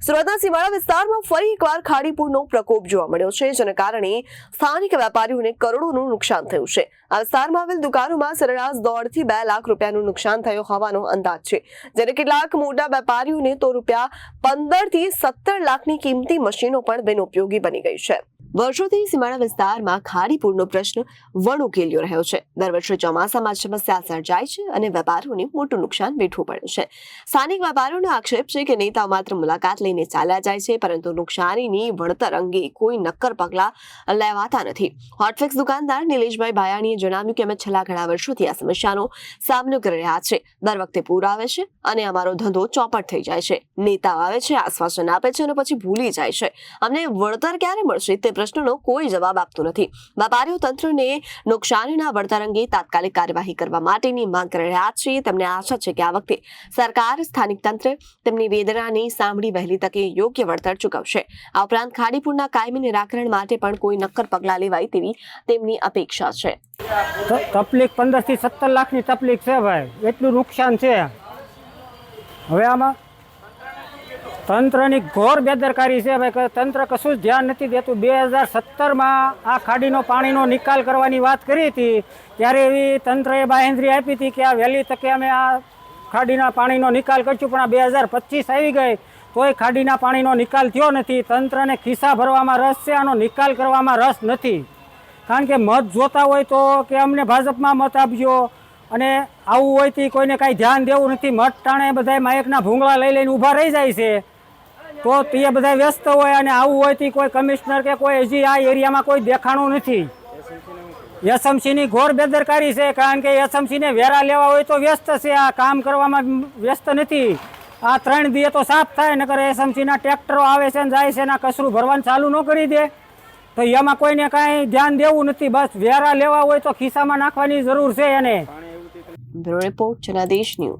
સુરતના સીમાડા વિસ્તારમાં ફરી એકવાર ખાડીપુરનો પ્રકોપ જોવા મળ્યો છે, જેના કારણે સ્થાનિક વેપારીઓને કરોડોનું નુકસાન થયું છે. આ વિસ્તારમાં આવેલ દુકાનોમાં સરેરાશ દોઢથી બે લાખ રૂપિયાનું નુકસાન થયો હોવાનો અંદાજ છે. જ્યારે કેટલાક મોટા વેપારીઓને તો રૂપિયા પંદરથી સત્તર લાખની કિંમતી મશીનો પણ બિનઉપયોગી બની ગઈ છે. વર્ષોથી સીમાડા વિસ્તારમાં ખાડીપુરનો પ્રશ્ન વણુકેલ્યો રહ્યો છે. દર વર્ષે ચોમાસામાં સમસ્યા સર્જાય છે અને વેપારીઓને મોટું નુકસાન વેઠવું પડે છે. સ્થાનિક વેપારીઓનો આક્ષેપ છે કે નેતાઓ માત્ર મુલાકાત લઈને ચાલ્યા જાય છે, પરંતુ નુકસાનીની વળતર અંગે કોઈ નક્કર પગલાં લેવાતા નથી. હોટફિક્સ દુકાનદાર નિલેશભાઈ ભાયાણીએ જણાવ્યું કે અમે છેલ્લા ઘણા વર્ષોથી આ સમસ્યાનો સામનો કરી રહ્યા છે. દર વખતે પૂર આવે છે અને અમારો ધંધો ચોપટ થઈ જાય છે. નેતાઓ આવે છે, આશ્વાસન આપે છે અને પછી ભૂલી જાય છે. અમને વળતર ક્યારે મળશે તે પ્રશ્નનો કોઈ જવાબ આપતું નથી. વેપારીઓ તંત્રને નુકસાનીના વળતર અંગે તાત્કાલિક કાર્યવાહી કરવા માટેની માંગ કરી રહ્યા છે. તેમને આશા છે કે આ વખતે સરકાર, સ્થાનિક તંત્ર તેમની વેદનાની સાંભળી વહેલી તકે યોગ્ય વળતર ચૂકવશે. આ ઉપરાંત ખાડીપુરના કાયમી નિરાકરણ માટે પણ કોઈ નક્કર પગલાં લેવાય તેવી તેમની અપેક્ષા છે. તકલીફ પંદરથી સત્તર લાખની તકલીફ છે ભાઈ. એટલું નુકસાન છે. હવે આમાં તંત્રની ઘોર બેદરકારી છે ભાઈ તંત્ર કશું જ ધ્યાન નથી દેતું. બે હજાર સત્તરમાં આ ખાડીનો પાણીનો નિકાલ કરવાની વાત કરી હતી, ત્યારે એવી તંત્રએ બાહેંધરી આપી હતી કે આ વહેલી તકે અમે આ ખાડીના પાણીનો નિકાલ કરશું, પણ આ બે હજાર પચીસ આવી ગઈ, તોય ખાડીના પાણીનો નિકાલ થયો નથી. તંત્રને ખિસ્સા ભરવામાં રસ છે, આનો નિકાલ કરવામાં રસ નથી. કારણ કે મત જોતા હોય તો કે અમને ભાજપમાં મત આપજો, અને આવું હોય તે કોઈને કાંઈ ધ્યાન દેવું નથી. મત ટાણે બધા માયકના ભૂંગળા લઈ લઈને ઊભા રહી જાય છે. તો તે બધા વ્યસ્ત હોય અને આવું હોય તો કોઈ કમિશનર કે કોઈ હજી આ એરિયામાં કોઈ દેખાણું નથી. એસએમસીની ઘોર બેદરકારી છે કારણ કે એસએમસીને વેરા લેવા હોય તો વ્યસ્ત છે, આ કામ કરવામાં વ્યસ્ત નથી. આ ત્રણ દીએ તો સાફ થાય, નકર એસએમસીના ટ્રેક્ટરો આવે છે ને જાય છે ને કસરું ભરવાનું ચાલુ ન કરી દે. તો એમાં કોઈને કાંઈ ધ્યાન દેવું નથી, બસ વેરા લેવા હોય તો ખિસ્સામાં નાખવાની જરૂર છે એને. Report Janadesh news.